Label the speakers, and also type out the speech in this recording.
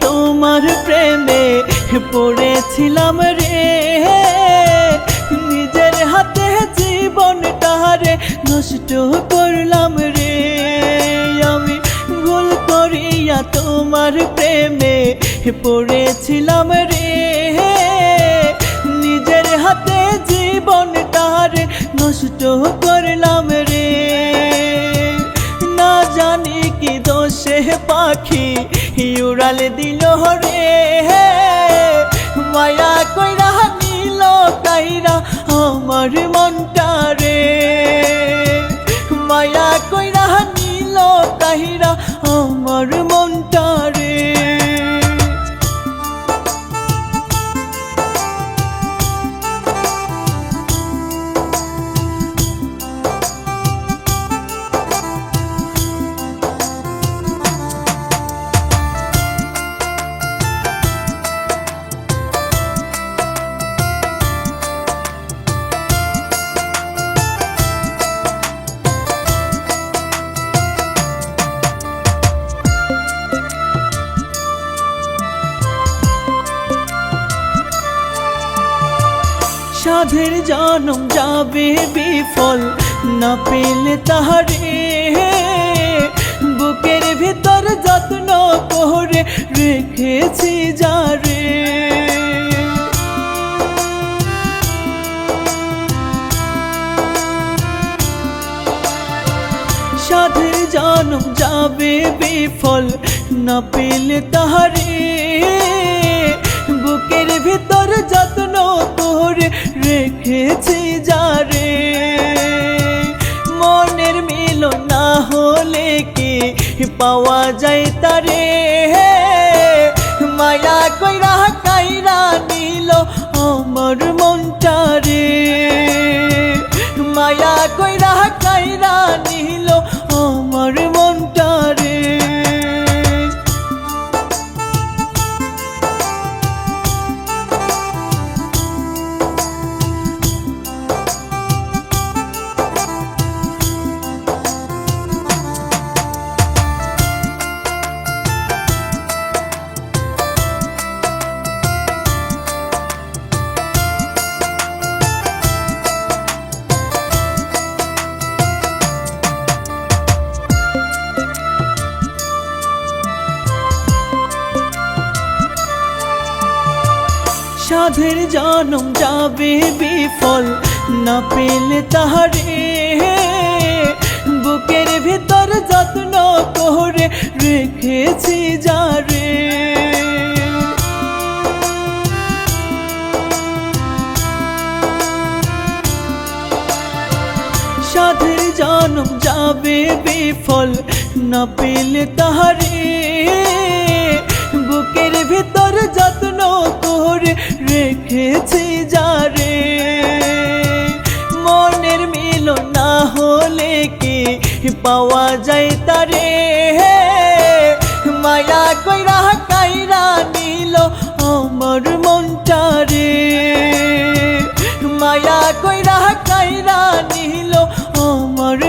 Speaker 1: তোমার প্রেমে পড়েছিলাম রে। নিজের হাতে জীবনটারে নষ্ট করলাম রে। আমি ভুল করিয়া তোমার প্রেমে পড়েছিলাম রে। নিজের হাতে জীবন জীবনটারে নষ্ট করলাম রে। না জানি কি দোষে পাখি উড়াল দিল রে মায়া কইরা সাধের জনম যাবে বিফল, না পেলে তাহারে। বুকের ভিতর যত্ন করে রেখেছি যারে। সাধের জনম যাবে বিফল, না পেলে তাহারে। রেখেছি যারে। মনের মিল না হলে কি পাওয়া যায় তারে? মায়া কইরা কাইরা নিল আমার মনটারে। মায়া কইরা কাইরা নিল সাধের জনম যাবে বিফল, না পেলে তাহারে। বুকের ভিতর যত্ন করে রেখেছি যারে। সাধের জনম যাবে বিফল, না পেলে তাহারে। বুকের ভেতর যত্ন করে রেখেছি যারে মনের মিল না হলে কি পাওয়া যায় তারে মায়া কইরা কাইরা নিল আমার মনটারে মায়া কইরা কাইরা নিল আমার